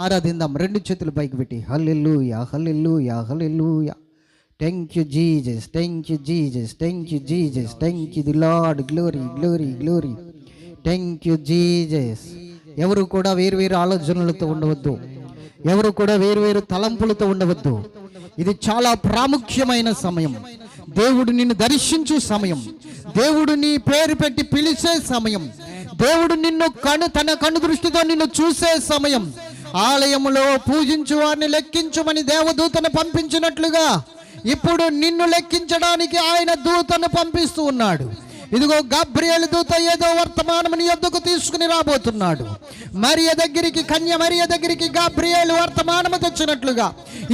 ఆరాధిందాం. రెండు చేతులు పైకి పెట్టి. Hallelujah hallelujah yeah thank you Jesus thank you Jesus thank you Jesus thank you the Lord glory glory glory thank you Jesus ఎవరు కూడా వేరు వేరు ఆలోచనలతో ఉండవద్దు. ఎవరు కూడా వేరు వేరు తలంపులతో ఉండవద్దు. ఇది చాలా ప్రాముఖ్యమైన సమయం. దేవుడు నిన్ను దర్శించు సమయం. దేవుడు నీ పేరు పెట్టి పిలిచే సమయం. దేవుడు నిన్ను కను తన కను దృష్టితో నిన్ను చూసే సమయం. ఆలయములో పూజించు వారిని లెక్కించుమని దేవదూతను పంపించినట్లుగా ఇప్పుడు నిన్ను లెక్కించడానికి ఆయన దూతను పంపిస్తూ ఉన్నాడు. ఇదిగో గాబ్రియల్ దూత ఏదో వర్తమానం ఎద్దుకు తీసుకుని రాబోతున్నాడు. మరియ దగ్గరికి కన్య మరియ దగ్గరికి గాబ్రియలు వర్తమానము తెచ్చినట్లుగా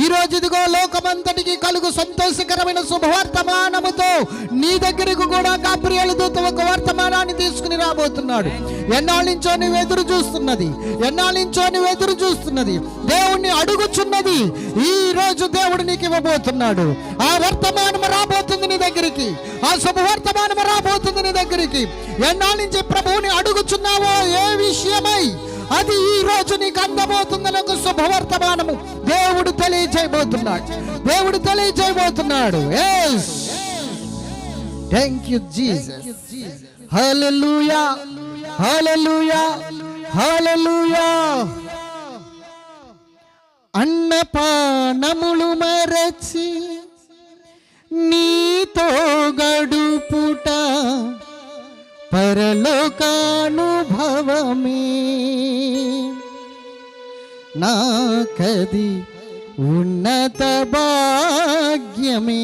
ఈ రోజు ఇదిగో లోకమంతటికి కలుగు సంతోషకరమైన శుభవర్తమానముతో నీ దగ్గరకు కూడా గాబ్రియలు దూత ఒక వర్తమానాన్ని తీసుకుని రాబోతున్నాడు. ఎన్నాళ్ళించో నువ్వు ఎదురు చూస్తున్నది ఎన్నాళ్ళించో నువ్వు ఎదురు చూస్తున్నది దేవుణ్ణి అడుగుచున్నది ఈ రోజు దేవుడు నీకు ఇవ్వబోతున్నాడు. ఆ వర్తమానం రాబోతుంది నీ దగ్గరికి. ఆ శుభవర్తమానం రాబోతుంది నీ దగ్గరికి. ఎన్నాళ్ళ నుంచి ప్రభువుని అడుగుచున్నావో ఏ విషయమై? అది ఈ రోజు నీకు అందబోతుందని ఒక శుభవర్తమానము దేవుడు తెలియజేయబోతున్నాడు. దేవుడు తెలియజేయబోతున్నాడు. Yes thank you Jesus hallelujah hallelujah hallelujah అన్నపానములు మరచి నీతో గడుపుట పరలోకానుభవమే. నాకది ఉన్నత భాగ్యమే.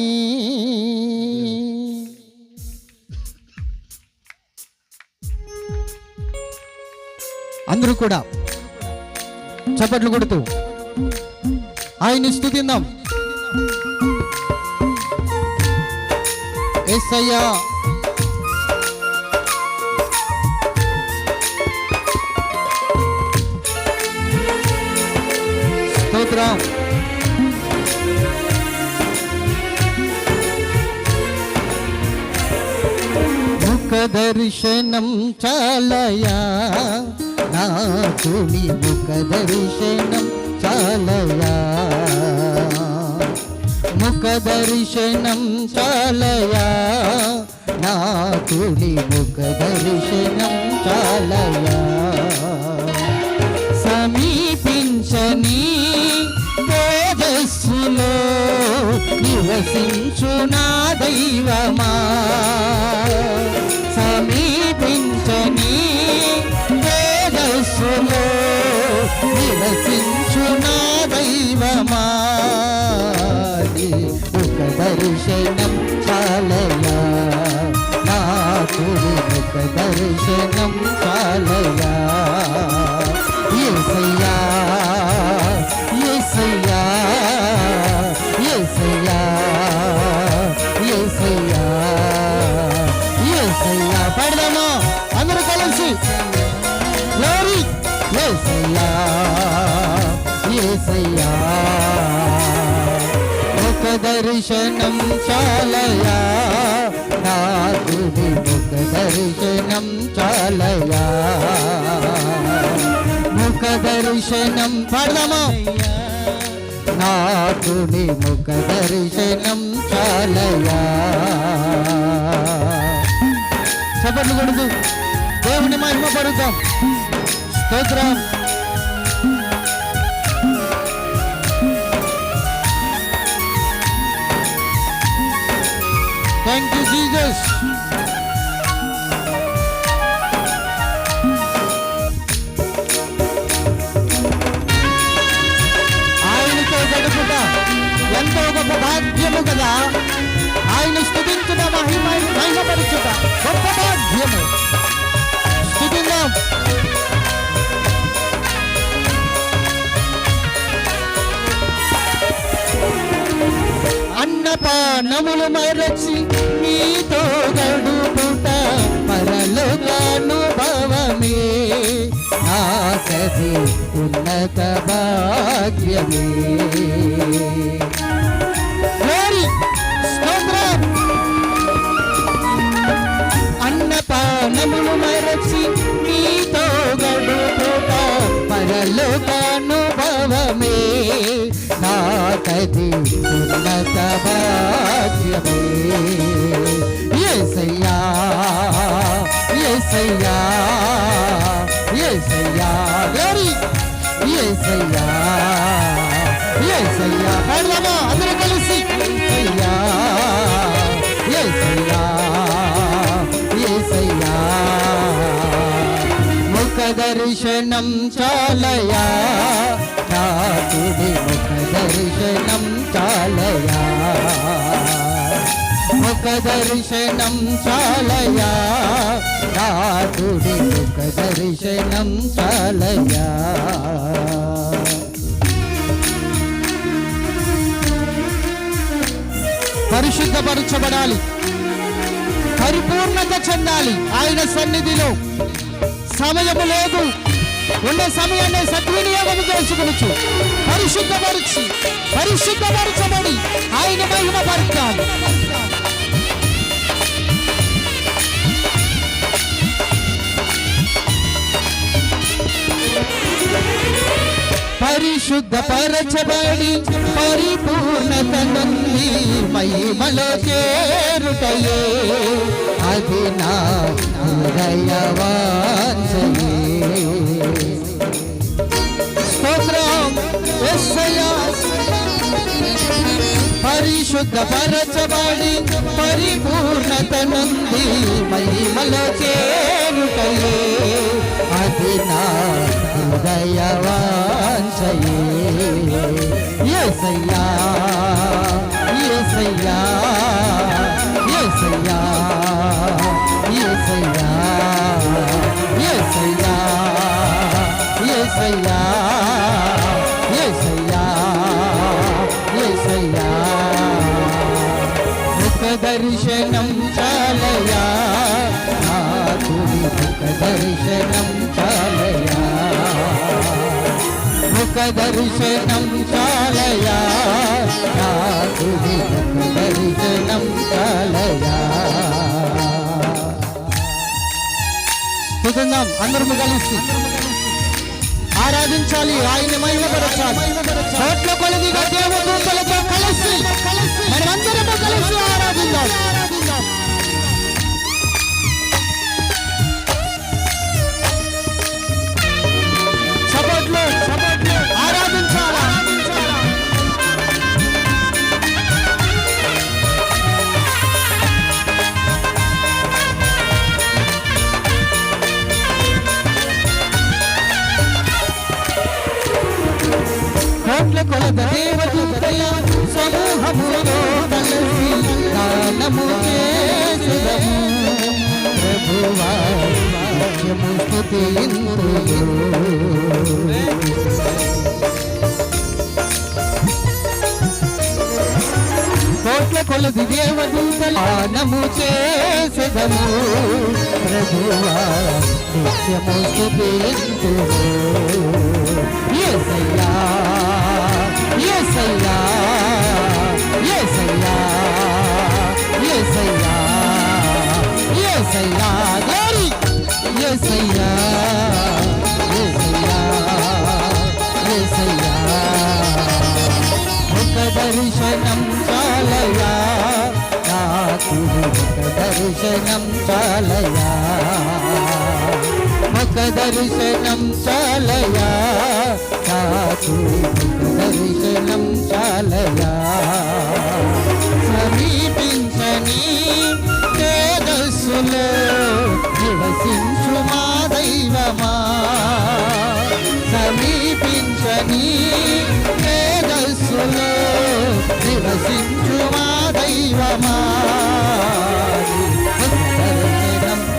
అందరూ కూడా చప్పట్లు కొడుతూ ఆయన స్థుతిందాం. ఎస్ అయ్యా స్తోత్రం దర్శనం చాలయా నా తుని ముఖ దర్శనం చాలయా ముఖ దర్శనం చాలయా? నాకుని ముఖ దర్శనం చాలయా? సమీపించని తేజస్సులో నివసించు నా దైవమా? సమీపించని దర్శనం చాలయా నాకు ఒక దర్శనం చాలయా దర్శనం చాలయా నాకు ముఖ దర్శనం చాలయా ముఖ దర్శనం పడదామా నాకు ముఖ దర్శనం చాలయా చప్పట్లు కొడుతూ దేవుని మహిమ పడుతాం స్తోత్రం థ్యాంక్ యూ జీసస్ ఆయనతో గడుపుట ఎంతో గొప్ప భాగ్యము కదా ఆయన స్థుతించుట మహిమ మహిమపరచుట గొప్ప భాగ్యము స్థుతిందాం ప్రాణములు మరచి నీతో గడుపుట పరలోకానుభవమే నాకది ఉన్నత భాగ్యమే. అన్నపానములు మరచి నీతో గడుపుట పరలోకానుభవమే నాకది ఉన్నత భాగ్యమే ఏసయ్యా ఏసయ్యా ఏసయ్యా గ్లోరీ ఏసయ్యా ఏసయ్యా పాడదామా అందరూ కలిసి. ఏసయ్యా ఏసయ్యా ఏసయ్యా ముఖ దర్శనం చాలయా నాకుడి ముఖ దర్శనం చాలయా? ముఖ దర్శనం చాలయా? నాకుడి ముఖ దర్శనం చాలయా? పరిశుద్ధపరచబడాలి. పరిపూర్ణత చెందాలి. ఆయన సన్నిధిలో సమయము లేదు. ఉండే సమయాన్ని సద్వినియోగం చేసుకునొచ్చు పరిశుద్ధపరిచి పరిశుద్ధపరచబడి ఆయన మహిమ పరచాలి. పరిశుద్ధపరచబడి పరిపూర్ణత నుండి మహిమలో చేరుటయే. అది నా హృదయవా? శుద్ధపరచబడి పరిపూర్ణత నుండి మహిమలో చేరుటయే. అది నా హృదయవాంఛయే ఎసయ్యా ఎసయ్యా ఎసయ్యా ఎసయ్యా ఎసయ్యా ఎసయ్యా దర్శనం చాలయా? ముఖ దర్శనం చాలయా? నాకుడి దర్శనం చాలయా? కుదుందాం అందరం కలిసి. ఆరాధించాలి ఆయన మహిమపరచాలి. కోట్ల కొలదిగా దేవదూతలతో కలిసి. కొలత దేవదూతయ సమూహములో కలిసి దానము చేసదము ప్రభువా నిత్యము కోట్ల కొలది దేవదూతలానము చేసదము ప్రభువా నిత్యము స్థుతింతుము ఏసయ్యా దర్శనం చాలయా దర్శనం చాలయా దర్శనం చాలయా సమీపించని తేజస్సులో నివసించు మా దైవమా. సమీపించని తేజస్సులో నివసించు మా దైవమా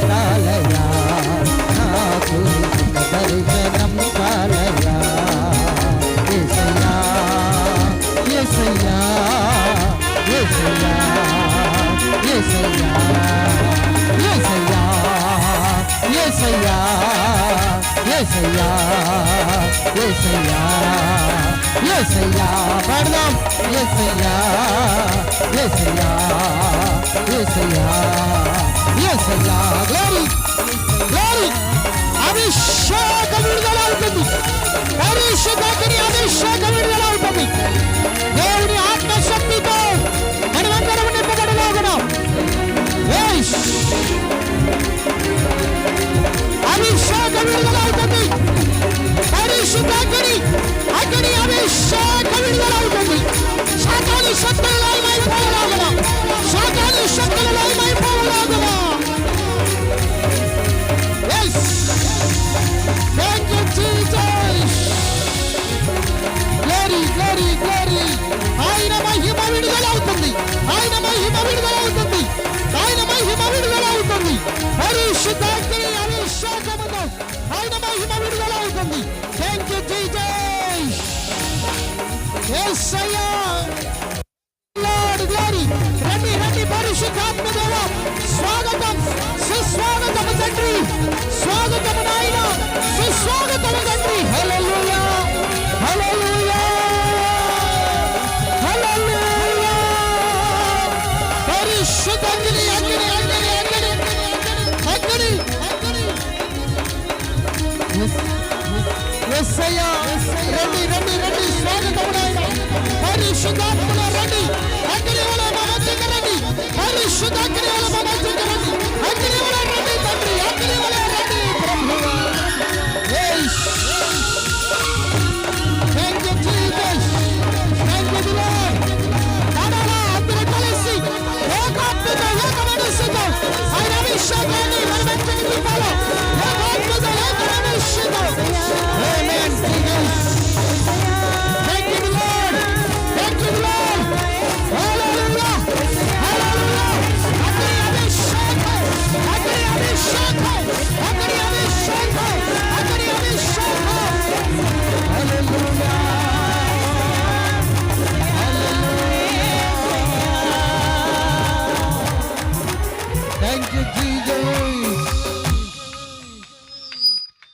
చాలయా నాకు దర్శనం Yesaya, pardon, Yesaya, Yesaya, Yesaya, Yesaya, glory, glory, Abisha, come in the Lord, Abisha, శక్తి అభిషేకముతో ఆయన మహిమ విడుదల అవుతుంది థ్యాంక్ యూ జీజేష్ ఏసయ్యా లార్డ్ గ్లోరీ రండి రండి పరిశుద్ధాత్మ దేవ స్వాగతం సుస్వాగతం తండ్రి. స్వాగతం నాయన సుస్వాగతం తండ్రి. హల్లెలూయా শুধু